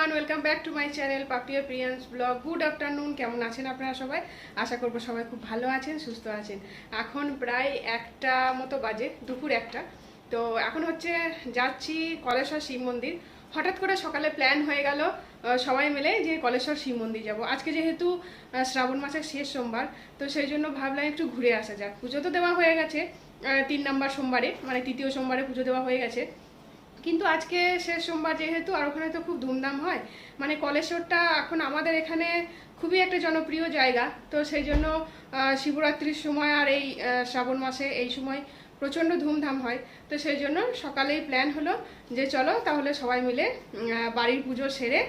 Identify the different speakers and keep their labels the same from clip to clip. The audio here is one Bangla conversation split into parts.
Speaker 1: Everyone welcome back to my channel Papiya প্রিয়ান্স blog good afternoon কেমন আছেন আপনারা সবাই? আশা করব সবাই খুব ভালো আছেন, সুস্থ আছেন। এখন প্রায় একটা মতো বাজে, দুপুর একটা। তো এখন হচ্ছে যাচ্ছি কলেশ্বর শিব মন্দির। হঠাৎ করে সকালে প্ল্যান হয়ে গেল সবাই মিলে যে কলেশ্বর শিব মন্দির যাব। আজকে যেহেতু শ্রাবণ মাসের শেষ সোমবার, তো সেই জন্য ভাবলাম একটু ঘুরে আসা যাক। পুজো তো দেওয়া হয়ে গেছে তিন নম্বর সোমবারে মানে তৃতীয় সোমবারে পুজো দেওয়া হয়ে গেছে। কিন্তু আজকে শেষ সোমবার যেহেতু, আর ওখানে তো খুব ধুমধাম হয় মানে কলেশ্বরটা এখন আমাদের এখানে খুবই একটা জনপ্রিয় জায়গা। তো সেই জন্য শিবরাত্রির সময় আর এই শ্রাবণ মাসে এই সময় প্রচণ্ড ধুমধাম হয়। তো সেই জন্য সকালেই প্ল্যান হলো যে চলো তাহলে সবাই মিলে বাড়ির পুজো সেরে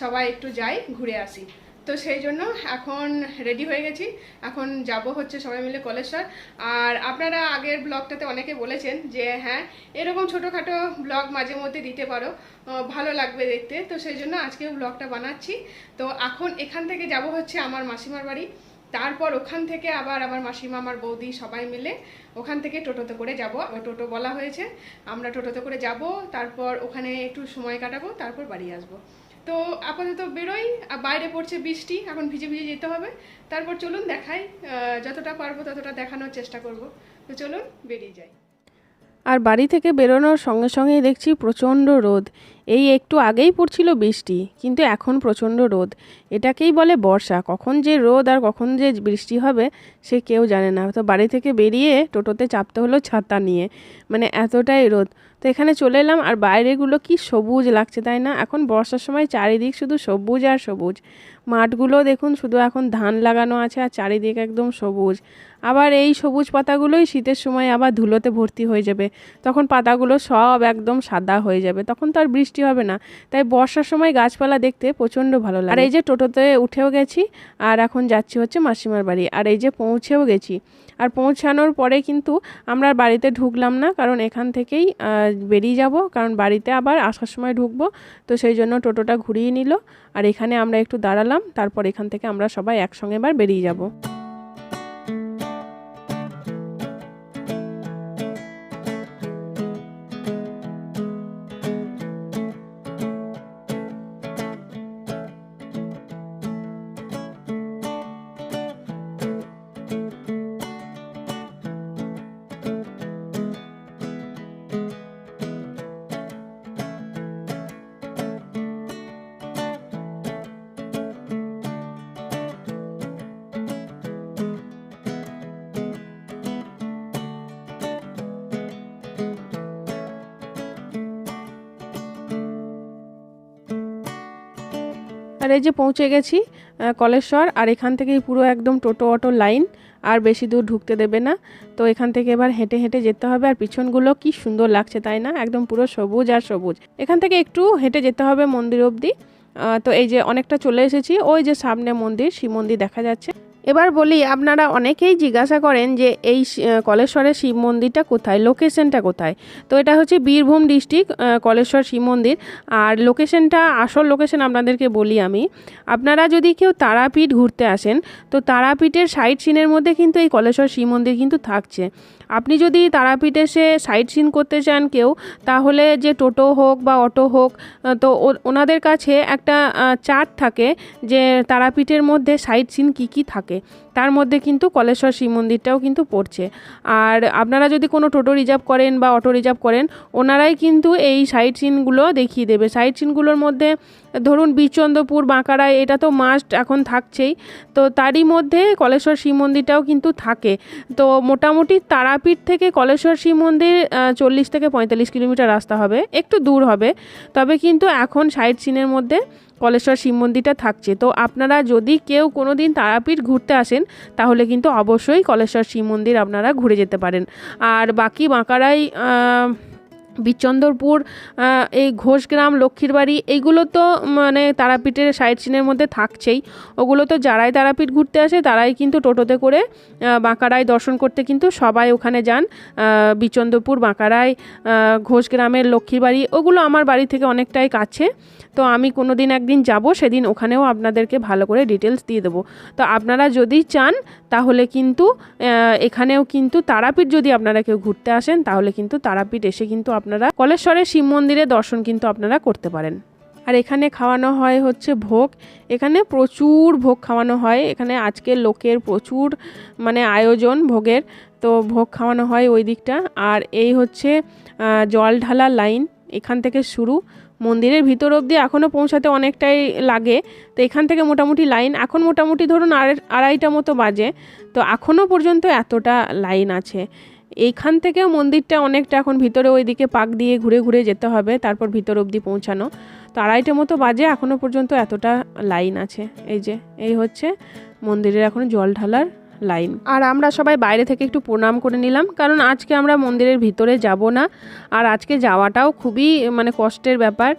Speaker 1: সবাই একটু যাই, ঘুরে আসি। তো সেই জন্য এখন রেডি হয়ে গেছি। এখন যাব হচ্ছে সবাই মিলে কলেশ্বর। আর আপনারা আগের ব্লগটাতে অনেকে বলেছেন যে হ্যাঁ এরকম ছোটোখাটো ব্লগ মাঝে মধ্যে দিতে পারো। ভালো লাগবে দেখতে। তো সেই জন্য আজকে ব্লগটা বানাচ্ছি। তো এখন এখান থেকে যাব হচ্ছে আমার মাসিমার বাড়ি। তারপর ওখান থেকে আবার আমার মাসিমা, আমার বৌদি সবাই মিলে ওখান থেকে টোটোতে করে যাব। টোটো বলা হয়েছে। আমরা টোটোতে করে যাব। তারপর ওখানে একটু সময় কাটাবো, তারপর বাড়ি আসব। তো আপাতত বেরোই, আর বাইরে পড়ছে বৃষ্টি, এখন ভিজে ভিজে যেতে হবে। তারপর চলুন দেখাই যতটা পারব ততটা দেখানোর চেষ্টা করব। তো চলুন বেরিয়ে যাই।
Speaker 2: আর বাড়ি থেকে বেরোনোর সঙ্গে সঙ্গেই দেখছি প্রচণ্ড রোদ। এই একটু আগেই পড়ছিল বৃষ্টি, কিন্তু এখন প্রচণ্ড রোদ। এটাকেই বলে বর্ষা। কখন যে রোদ আর কখন যে বৃষ্টি হবে, সে কেউ জানে না। তো বাড়ি থেকে বেরিয়ে টোটোতে চাপতে হলো ছাতা নিয়ে। মানে এতটাই রোদ। তো এখানে চলে এলাম, আর বাইরেগুলো কি সবুজ লাগছে তাই না? এখন বর্ষার সময় চারিদিক শুধু সবুজ আর সবুজ। মাঠগুলো দেখুন, শুধু এখন ধান লাগানো আছে আর চারিদিক একদম সবুজ। আবার এই সবুজ পাতাগুলোই শীতের সময় আবার ধুলোতে ভর্তি হয়ে যাবে। তখন পাতাগুলো সব একদম সাদা হয়ে যাবে। তখন তো আর বৃষ্টি হবে না। তাই বর্ষার সময় গাছপালা দেখতে প্রচণ্ড ভালো লাগে। আর এই যে টোটোতে উঠেও গেছি, আর এখন যাচ্ছি হচ্ছে মাসিমার বাড়ি, আর এই যে পৌঁছেও গেছি। আর পৌঁছানোর পরে কিন্তু আমরা বাড়িতে ঢুকলাম না, কারণ এখান থেকেই বেরিয়ে যাব, কারণ বাড়িতে আবার আসার সময় ঢুকবো। তো সেই জন্য টোটোটা ঘুরিয়ে নিল, আর এখানে আমরা একটু দাঁড়ালাম, তারপর এখান থেকে আমরা সবাই একসঙ্গে এবার বেরিয়ে যাব। আর এই যে পৌঁছে গেছি কলেশ্বর, আর এখান থেকেই পুরো একদম টোটো অটো লাইন, আর বেশি দূর ঢুকতে দেবে না। তো এখান থেকে এবার হেঁটে হেঁটে যেতে হবে, আর পিছনগুলো কি সুন্দর লাগছে, তাই না? একদম পুরো সবুজ আর সবুজ। এখান থেকে একটু হেঁটে যেতে হবে মন্দির অবধি। তো এই যে অনেকটা চলে এসেছি, ওই যে সামনে মন্দির, শিব মন্দির দেখা যাচ্ছে। এবার বলি, আপনারা অনেকেই জিজ্ঞাসা করেন যে এই কলেশ্বরের শিব মন্দিরটা কোথায়, লোকেশনটা কোথায়? তো এটা হচ্ছে বীরভূম ডিস্ট্রিক্ট কলেশ্বর শিব মন্দির। আর লোকেশনটা, আসল লোকেশন আপনাদেরকে বলি আমি। আপনারা যদি কেউ তারাপীঠ ঘুরতে আসেন, তো তারাপীঠের সাইট সিনের মধ্যে কিন্তু এই কলেশ্বর শিব মন্দির কিন্তু থাকছে। আপনি যদি তারাপীঠ এসে সাইট সিন করতে চান কেউ, তাহলে যে টোটো হোক বা অটো হোক তো ওনাদের কাছে একটা চার্ট থাকে যে তারাপীঠের মধ্যে সাইট সিন কী কী থাকে। তার মধ্যে কিন্তু কলেশ্বর শিব মন্দিরটাও কিন্তু পড়ছে। আর আপনারা যদি কোনো টোটো রিজার্ভ করেন বা অটো রিজার্ভ করেন, ওনারাই কিন্তু এই সাইট সিনগুলো দেখিয়ে দেবে। সাইট সিনগুলোর মধ্যে ধরুন বীরচন্দ্রপুর বাঁকাড়ায় এটা তো মাস্ট এখন থাকছেই। তো তারই মধ্যে কলেশ্বর শিব মন্দিরটাও কিন্তু থাকে। তো মোটামুটি তারাপীঠ থেকে কলেশ্বর শিব মন্দির চল্লিশ থেকে পঁয়তাল্লিশ কিলোমিটার রাস্তা হবে। একটু দূর হবে। তবে কিন্তু এখন সাইট সিনের মধ্যে কলেশ্বর শিব মন্দিরটা থাকছে। তো আপনারা যদি কেউ কোনো দিন তারাপীঠ ঘুরতে আসেন তাহলে কিন্তু অবশ্যই কলেশ্বর শিব মন্দির আপনারা ঘুরে যেতে পারেন। আর বাকি বাঁকাড়াই আহ, বিচন্দরপুর এই ঘোষগ্রাম লক্ষ্মীর বাড়ি এইগুলো তো মানে তারাপীঠের সাইড সিনের মধ্যে থাকছেই। ওগুলো তো যারাই তারাপীঠ ঘুরতে আসে, তারাই কিন্তু টোটোতে করে বাঁকাড়ায় দর্শন করতে কিন্তু সবাই ওখানে যান। বিচন্দরপুর, বাঁকাড়ায় ঘোষগ্রামের লক্ষ্মীর বাড়ি ওগুলো আমার বাড়ি থেকে অনেকটাই কাছে। তো আমি কোনো দিন একদিন যাব, সেদিন ওখানেও আপনাদেরকে ভালো করে ডিটেলস দিয়ে দেবো। তো আপনারা যদি চান, তাহলে কিন্তু এখানেও কিন্তু তারাপীঠ যদি আপনারা কেউ ঘুরতে আসেন, তাহলে কিন্তু তারাপীঠ এসে কিন্তু আপনারা কলেশ্বরের শিব মন্দিরে দর্শন কিন্তু আপনারা করতে পারেন। আর এখানে খাওয়ানো হয় হচ্ছে ভোগ। এখানে প্রচুর ভোগ খাওয়ানো হয়। এখানে আজকের লোকের প্রচুর মানে আয়োজন ভোগের। তো ভোগ খাওয়ানো হয় ওই দিকটা। আর এই হচ্ছে জল ঢালা লাইন এখান থেকে শুরু। মন্দিরের ভিতর অবধি এখনও পৌঁছাতে অনেকটাই লাগে। তো এখান থেকে মোটামুটি লাইন, এখন মোটামুটি ধরুন আড়াই- আড়াইটা মতো বাজে। তো এখনও পর্যন্ত এতটা লাইন আছে। এইখান থেকেও মন্দিরটা অনেকটা এখন ভিতরে ওইদিকে পাক দিয়ে ঘুরে ঘুরে যেতে হবে, তারপর ভিতর অবধি পৌঁছানো। তো আড়াইটে মতো বাজে এখনও পর্যন্ত এতটা লাইন আছে। এই যে, এই হচ্ছে মন্দিরের এখন জল ঢালার লাইন। আর আমরা সবাই বাইরে থেকে একটু প্রণাম করে নিলাম কারণ আজকে আমরা মন্দিরের ভিতরে যাব না আর আজকে যাওয়াটাও খুবই মানে কষ্টের ব্যাপার।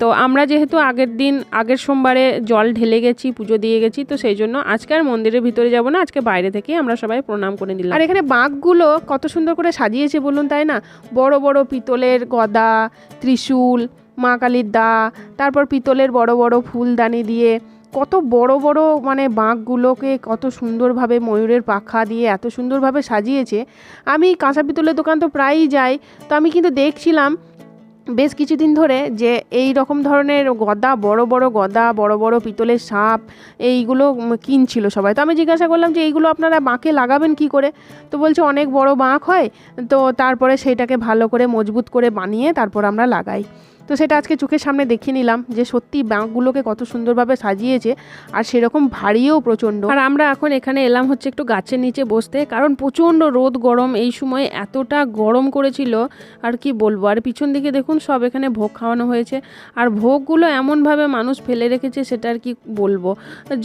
Speaker 2: তো আমরা যেহেতু আগের দিন আগের সোমবারে জল ঢেলে গেছি পুজো দিয়ে গেছি তো সেই জন্য আজকে আর মন্দিরের ভিতরে যাব না আজকে বাইরে থেকে আমরা সবাই প্রণাম করে নিলাম। আর এখানে বাঁকগুলো কত সুন্দর করে সাজিয়েছে বলুন তাই না? বড় বড় পিতলের গদা ত্রিশূল মা কালীর দা তারপর পিতলের বড় বড় ফুলদানি দিয়ে কত বড় বড় মানে বাঁকগুলোকে কত সুন্দরভাবে ময়ূরের পাখা দিয়ে এত সুন্দরভাবে সাজিয়েছে। আমি কাঁচা পিতলের দোকান তো প্রায়ই যাই, তো আমি কিন্তু দেখছিলাম বেশ কিছুদিন ধরে যে এই রকম ধরনের গদা, বড় বড় গদা, বড় বড় পিতলের সাপ, এইগুলো কিনছিল সবাই। তো আমি জিজ্ঞাসা করলাম যে, এইগুলো আপনারা বাঁকে লাগাবেন কি করে? তো বলছে, অনেক বড় বাঁক হয়। তো তারপরে সেটাকে ভালো করে মজবুত করে বানিয়ে তারপর আমরা লাগাই। তো সেটা আজকে চোখের সামনে দেখিয়ে নিলাম যে সত্যি বাঁকগুলোকে কত সুন্দরভাবে সাজিয়েছে আর সেরকম ভারীও প্রচণ্ড। আর আমরা এখন এখানে এলাম হচ্ছে একটু গাছের নিচে বসতে, কারণ প্রচণ্ড রোদ গরম, এই সময় এতটা গরম করেছিল, আর কি বলব? আর পিছন দিকে দেখুন সব এখানে ভোগ খাওয়ানো হয়েছে, আর ভোগগুলো এমনভাবে মানুষ ফেলে রেখেছে সেটা আর কি বলব?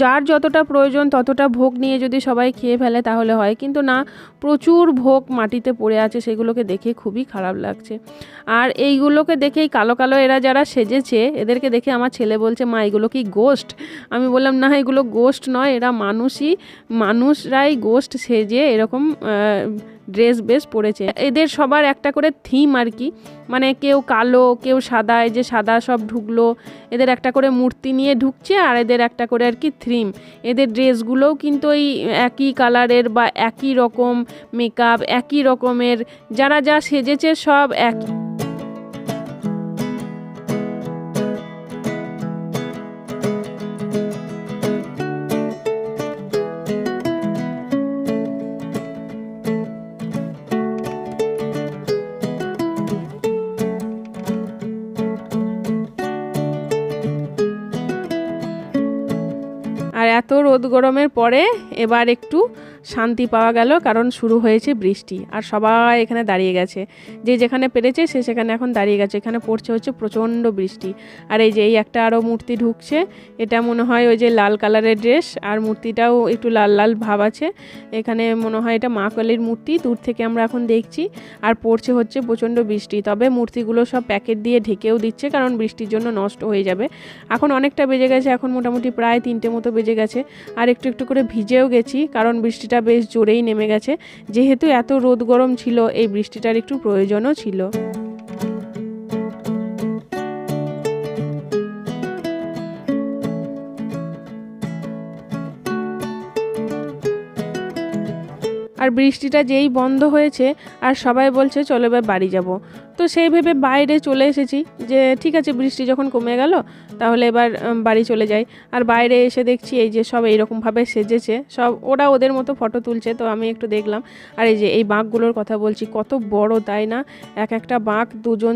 Speaker 2: যার যতটা প্রয়োজন ততটা ভোগ নিয়ে যদি সবাই খেয়ে ফেলে তাহলে হয়, কিন্তু না, প্রচুর ভোগ মাটিতে পড়ে আছে, সেগুলোকে দেখে খুবই খারাপ লাগছে। আর এইগুলোকে দেখেই কালো কালো এরা যারা সেজেছে, এদেরকে দেখে আমার ছেলে বলছে, মা, এগুলো কি গোস্ট আমি বললাম, না, এগুলো গোস্ট নয়, এরা মানুষই, মানুষরাই গোস্ট সেজে এরকম ড্রেস বেস পরেছে। এদের সবার একটা করে থিম আর কি মানে কেউ কালো, কেউ সাদা, এই যে সাদা সব ঢুকলো, এদের একটা করে মূর্তি নিয়ে ঢুকছে আর এদের একটা করে আর কি থিম এদের ড্রেসগুলোও কিন্তু ওই একই কালারের বা একই রকম মেকআপ একই রকমের, যারা যা সেজেছে সব একই রোদ গরমের পরে এবার একটু শান্তি পাওয়া গেল, কারণ শুরু হয়েছে বৃষ্টি। আর সবাই এখানে দাঁড়িয়ে গেছে। যে যেখানে পেরেছে সে সেখানে এখন দাঁড়িয়ে গেছে। এখানে পড়ছে হচ্ছে প্রচণ্ড বৃষ্টি। আর এই যে এই একটা আরও মূর্তি ঢুকছে, এটা মনে হয় ওই যে লাল কালারের ড্রেস, আর মূর্তিটাও একটু লাল লাল ভাব আছে। এখানে মনে হয় এটা মা কালীর মূর্তি, দূর থেকে আমরা এখন দেখছি। আর পড়ছে হচ্ছে প্রচণ্ড বৃষ্টি। তবে মূর্তিগুলো সব প্যাকেট দিয়ে ঢেকেও দিচ্ছে, কারণ বৃষ্টির জন্য নষ্ট হয়ে যাবে। এখন অনেকটা বেজে গেছে, এখন মোটামুটি প্রায় তিনটে মতো বেজে গেছে। আর একটু একটু করে ভিজেও গেছি, কারণ বৃষ্টিটা বেশ জোরেই নেমে গেছে। যেহেতু এত রোদ গরম ছিল, এই বৃষ্টিটার একটু প্রয়োজনও ছিল। আর বৃষ্টিটা যেই বন্ধ হয়েছে, আর সবাই বলছে, চলো বাড়ি যাব। তো সেই ভেবে বাইরে চলে এসেছি যে ঠিক আছে বৃষ্টি যখন কমে গেল, তাহলে এবার বাড়ি চলে যাই। আর বাইরে এসে দেখছি এই যে সব এইরকমভাবে সেজেছে, সব ওরা ওদের মতো ফটো তুলছে, তো আমি একটু দেখলাম। আর এই যে এই বাঁকগুলোর কথা বলছি, কত বড় তাই না? এক একটা বাঁক দুজন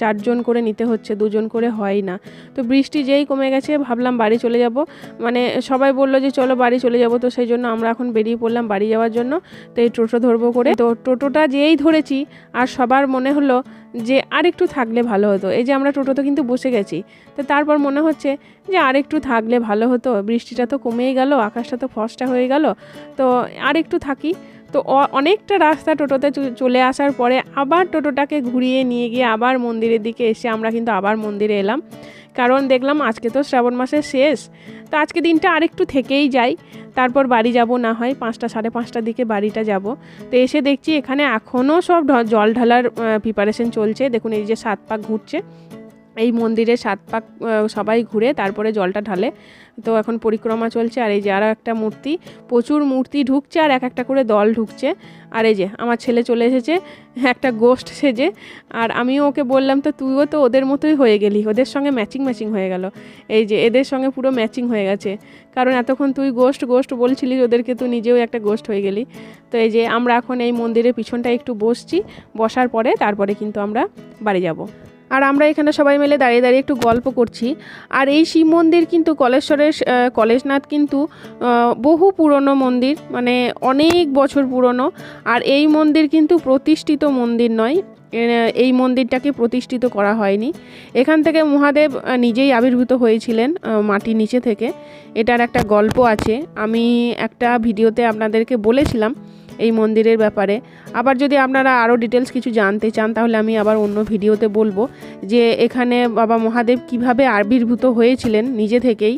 Speaker 2: চারজন করে নিতে হচ্ছে, দুজন করে হয় না। তো বৃষ্টি যেই কমে গেছে, ভাবলাম বাড়ি চলে যাব। মানে সবাই বলল যে চলো বাড়ি চলে যাব, তো সেই জন্য আমরা এখন বেরিয়ে পড়লাম বাড়ি যাওয়ার জন্য। তো এই টোটো ধরবো করে। তো টোটোটা যেই ধরেছি, আর সবার মনে হলো যে আরেকটু থাকলে ভালো হতো। এই যে আমরা টোটোতে কিন্তু বসে গেছি। তো তারপর মনে হচ্ছে যে আর একটু থাকলে ভালো হতো। বৃষ্টিটা তো কমেই গেল, আকাশটা তো ফসটা হয়ে গেল। তো আর একটু থাকি। তো অনেকটা রাস্তা টোটোতে চলে আসার পরে আবার টোটোটাকে ঘুরিয়ে নিয়ে গিয়ে আবার মন্দিরের দিকে এসে আমরা কিন্তু আবার মন্দিরে এলাম। কারণ দেখলাম আজকে তো শ্রাবণ মাসের শেষ, তো আজকে দিনটা আরেকটু থেকেই যাই। তারপর বাড়ি যাব না হয়, পাঁচটা, সাড়ে পাঁচটার দিকে বাড়িটা যাব। তো এসে দেখছি এখানে এখনও সব জল ঢালার প্রিপারেশন চলছে। দেখুন এই যে সাত পাক ঘুরছে। এই মন্দিরে সাত পাক সবাই ঘুরে তারপরে জলটা ঢালে। তো এখন পরিক্রমা চলছে আর এই যে আরও একটা মূর্তি, প্রচুর মূর্তি ঢুকছে আর এক একটা করে দল ঢুকছে। আর এই যে আমার ছেলে চলে এসেছে, একটা গোস্ট সেজে। আর আমিও ওকে বললাম, তো তুইও তো ওদের মতোই হয়ে গেলি, ওদের সঙ্গে ম্যাচিং ম্যাচিং হয়ে গেল। এই যে এদের সঙ্গে পুরো ম্যাচিং হয়ে গেছে। কারণ এতক্ষণ তুই গোস্ট গোস্ট বলছিলি ওদেরকে তুই নিজেও একটা গোস্ট হয়ে গেলি। তো এই যে আমরা এখন এই মন্দিরের পিছনটা একটু বসছি, বসার পরে তারপরে কিন্তু আমরা বাড়ি যাব। আর আমরা এখানে সবাই মিলে দাঁড়িয়ে দাঁড়িয়ে একটু গল্প করছি। আর এই শিব মন্দির কিন্তু কলেশ্বরের কলেশনাথ কিন্তু বহু পুরনো মন্দির মানে অনেক বছর পুরনো। আর এই মন্দির কিন্তু প্রতিষ্ঠিত মন্দির নয় এই মন্দিরটাকে প্রতিষ্ঠিত করা হয়নি। এখান থেকে মহাদেব নিজেই আবির্ভূত হয়েছিলেন মাটির নিচে থেকে। এটার একটা গল্প আছে। আমি একটা ভিডিওতে আপনাদেরকে বলেছিলাম এই মন্দিরের ব্যাপারে। আবার যদি আপনারা আরও ডিটেলস কিছু জানতে চান, তাহলে আমি আবার অন্য ভিডিওতে বলব যে এখানে বাবা মহাদেব কীভাবে আবির্ভূত হয়েছিলেন নিজে থেকেই।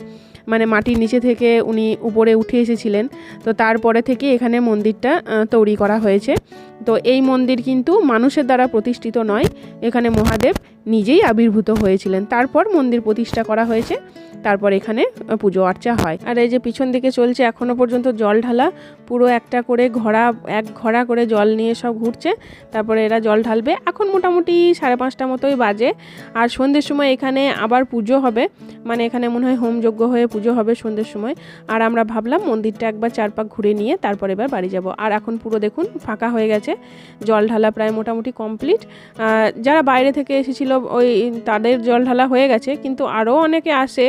Speaker 2: মানে মাটির নিচে থেকে উনি উপরে উঠে এসেছিলেন। তো তারপরে থেকে এখানে মন্দিরটা তৈরি করা হয়েছে। তো এই মন্দির কিন্তু মানুষের দ্বারা প্রতিষ্ঠিত নয়। এখানে মহাদেব নিজেই আবির্ভূত হয়েছিলেন। তারপর মন্দির প্রতিষ্ঠা করা হয়েছে। তারপর এখানে পুজো আর্চা হয়। আর এই যে পিছন দিকে চলছে, এখনও পর্যন্ত জল ঢালা। পুরো একটা করে ঘোড়া, এক ঘোড়া করে জল নিয়ে সব ঘুরছে। তারপরে এরা জল ঢালবে। এখন মোটামুটি সাড়ে পাঁচটা মতোই বাজে। আর সন্ধ্যের সময় এখানে আবার পুজো হবে। মানে এখানে মনে হয় হোমযজ্ঞ হয়ে পুজো হবে সন্ধ্যের সময়। আর আমরা ভাবলাম মন্দিরটা একবার চার পাক ঘুরে নিয়ে তারপর এবার বাড়ি যাব। আর এখন পুরো দেখুন, ফাঁকা হয়ে গেছে। জল ঢালা প্রায় মোটামুটি কমপ্লিট। যারা বাইরে থেকে এসেছিল ওই তাদের জল ঢালা হয়ে গেছে, কিন্তু আরও অনেকে আসে,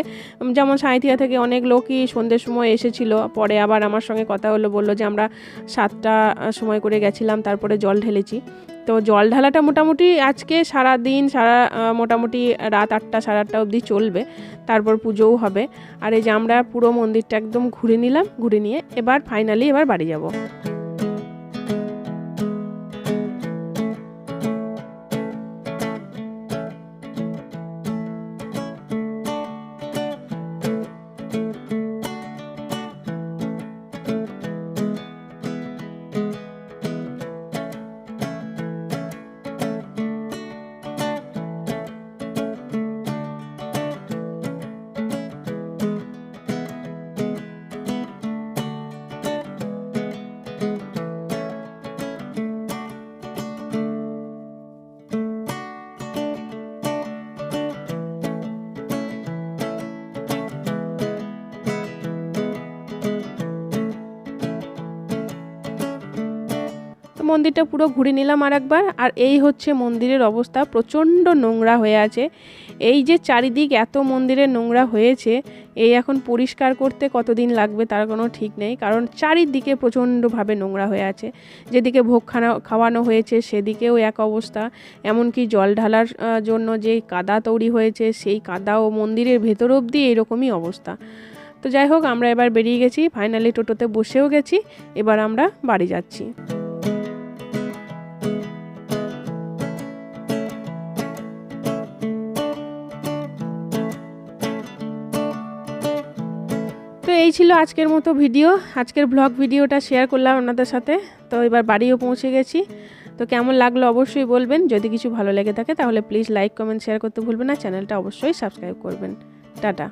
Speaker 2: যেমন সাঁইথিয়া থেকে অনেক লোকই সন্ধ্যের সময় এসেছিল, পরে আবার আমার সঙ্গে কথা হলো, বলল যে আমরা সাতটা সময় করে গেছিলাম, তারপরে জল ঢেলেছি। তো জল ঢালাটা মোটামুটি আজকে সারা দিন সারা মোটামুটি রাত আটটা, সাড়ে আটটা অবধি চলবে, তারপর পুজোও হবে। আর এই যে আমরা পুরো মন্দিরটা একদম ঘুরে নিলাম, ঘুরে নিয়ে এবার ফাইনালি এবার বাড়ি যাব। মন্দিরটা পুরো ঘুরে নিলাম আর একবার আর এই হচ্ছে মন্দিরের অবস্থা, প্রচণ্ড নোংরা হয়ে আছে। এই যে চারিদিক এত মন্দিরের নোংরা হয়েছে, এই এখন পরিষ্কার করতে কতদিন লাগবে তার কোনো ঠিক নেই। কারণ চারিদিকে প্রচণ্ডভাবে নোংরা হয়ে আছে। যেদিকে ভোগ খানা, খাওয়ানো হয়েছে সেদিকেও এক অবস্থা। এমনকি জল ঢালার জন্য যে কাদা তৈরি হয়েছে, সেই কাদা ও মন্দিরের ভেতর অবধি এরকমই অবস্থা। তো যাই হোক, আমরা এবার বেরিয়ে গেছি। ফাইনালি টোটোতে বসেও গেছি। এবার আমরা বাড়ি যাচ্ছি। এই ছিল আজকের মতো ভিডিও। আজকের ব্লগ ভিডিওটা শেয়ার করলাম আপনাদের সাথে। তো এবার বাড়িও পৌঁছে গেছি। তো কেমন লাগল অবশ্যই বলবেন। যদি কিছু ভালো লেগে থাকে তাহলে প্লিজ লাইক কমেন্ট শেয়ার করতে ভুলবেন না। চ্যানেলটা অবশ্যই সাবস্ক্রাইব করবেন। টাটা।